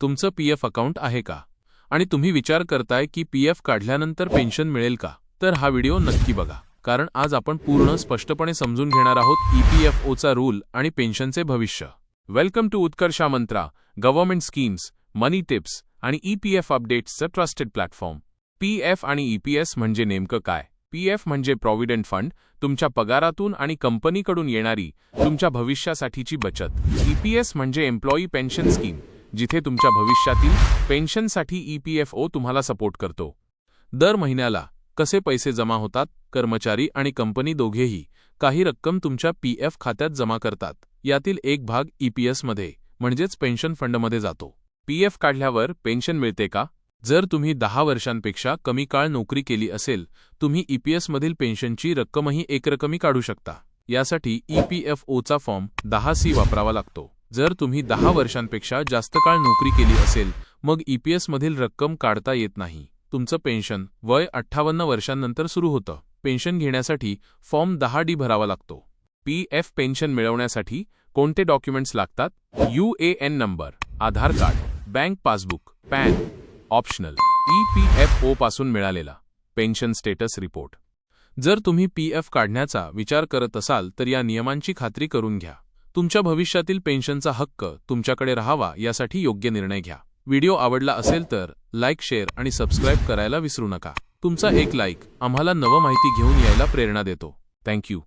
तुमचं P F account आहे का? आणि तुम्ही विचार करताय की पी एफ काढल्यानंतर पेन्शन मिळेल का? तर हा व्हिडिओ नक्की बघा. कारण आज आपण पूर्ण स्पष्टपणे समजून घेणार आहोत E ई पी एफ ओचा रूल आणि पेन्शनचे भविष्य. Welcome to Utkarsha Mantra government schemes money tips आणि ई पी एफ अपडेट्सचं ट्रस्टेड प्लॅटफॉर्म पी एफ आणि ई पी एस म्हणजे नेमकं काय? पी एफ म्हणजे प्रॉव्हिडंट फंड तुमच्या पगारातून आणि कंपनीकडून येणारी तुमच्या भविष्यासाठीची बचत. ई पी एस म्हणजे एम्प्लॉई पेन्शन स्कीम जिथे तुमच्या भविष्यातील पेन्शनसाठी ई पी एफ ओ तुम्हाला सपोर्ट करतो. दर महिन्याला कसे पैसे जमा होतात कर्मचारी आणि कंपनी दोघेही काही रक्कम तुमच्या पी एफ खात्यात जमा करतात. यातील एक भाग ई पी एसमध्ये म्हणजेच पेन्शन फंडमध्ये जातो. पी एफ काढल्यावर पेन्शन मिळते का? जर तुम्ही दहा वर्षांपेक्षा कमी काळ नोकरी केली असेल तुम्ही E ईपीएसमधील पेन्शनची रक्कमही एकरकमी काढू शकता. यासाठी ईपीएफओचा फॉर्म दहा सी वापरावा लागतो. जर तुम्ही दहा वर्षांपेक्षा जास्त काळ नोकरी केली असेल मग E ईपीएसमधील रक्कम काढता येत नाही. तुमचं पेन्शन वय अठ्ठावन्न वर्षांनंतर सुरू होतं. पेन्शन घेण्यासाठी फॉर्म दहा डी भरावा लागतो. पी एफ पेन्शन मिळवण्यासाठी कोणते डॉक्युमेंट्स लागतात? U A N number Aadhaar card bank passbook PAN optional. E P F O पासून मिळालेला पेन्शन स्टेटस रिपोर्ट. जर तुम्ही पी एफ काढण्याचा विचार करत असाल तर या नियमांची खात्री करून घ्या. तुमच्या भविष्यातील पेन्शनचा हक्क तुमच्याकडे राहावा यासाठी योग्य निर्णय घ्या. व्हिडिओ आवडला असेल तर लाईक शेअर आणि सबस्क्राईब करायला विसरू नका. तुमचा एक लाईक आम्हाला नवं माहिती घेऊन यायला प्रेरणा देतो. थँक्यू.